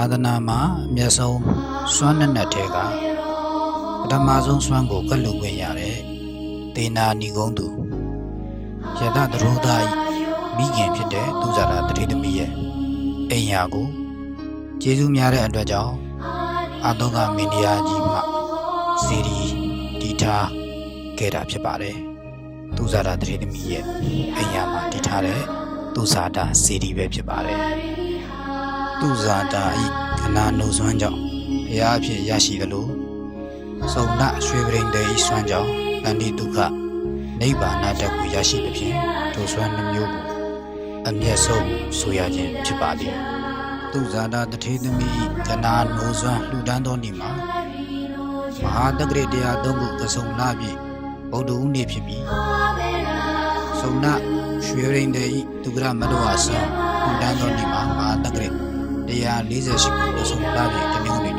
သာသနာမှာအမျက်ဆုံးစွမ်းနဲ့နဲ့တဲကပထမဆုံးစွမ်းကိုကတ်လူခွင့်ရတဲ့ဒေနာနီကုန်းသူယတသရုဒာဤမိခင်ဖြစ်တဲ့သူဇာတာတတိသမီးရဲ့အိမ်ယာကိုကျေးဇူးများတဲ့အတွက်ကြောင့်အာတောကမင်းတရားကြီးမှစီရီတီထားခဲ့တာဖြစ်ပါတယ်သူဇာတာတတိသမီးရဲ့အိမ်ယာမှာတည်ထားတဲ့သူဇာတာစီရီပဲဖြစ်ပါတယ် သူဇာတာဤကနာနှုတ်ဆွမ်းကြောင့်ဘုရားအဖြစ်ရရှိသလိုစုံနာရွှေပရိန်တေဤဆွမ်းကြောင့်တန်တိဒုက္ခနိဗ္ဗာန်တက်ကိုရရှိသဖြင့်ထိုဆွမ်းနှမျိုးကိုအမျက်ဆုံးဆိုရခြင်းဖြစ်ပါသည်သူဇာတာတထေသမီးဤကနာနှုတ်ဆွမ်းလှူဒန်းသောနေ့မှာမဟာတက္ကရတရားသုံးခုကစုံလာပြီဗုဒ္ဓဦးနေ့ဖြစ်ပြီးစုံနာရွှေပရိန်တေဤဒုက္ခမတောအဆံလှူဒန်းသောနေ့မှာမဟာတက္ကရ 148ခုအဆုံးပါပြီတနင်္ဂနွေ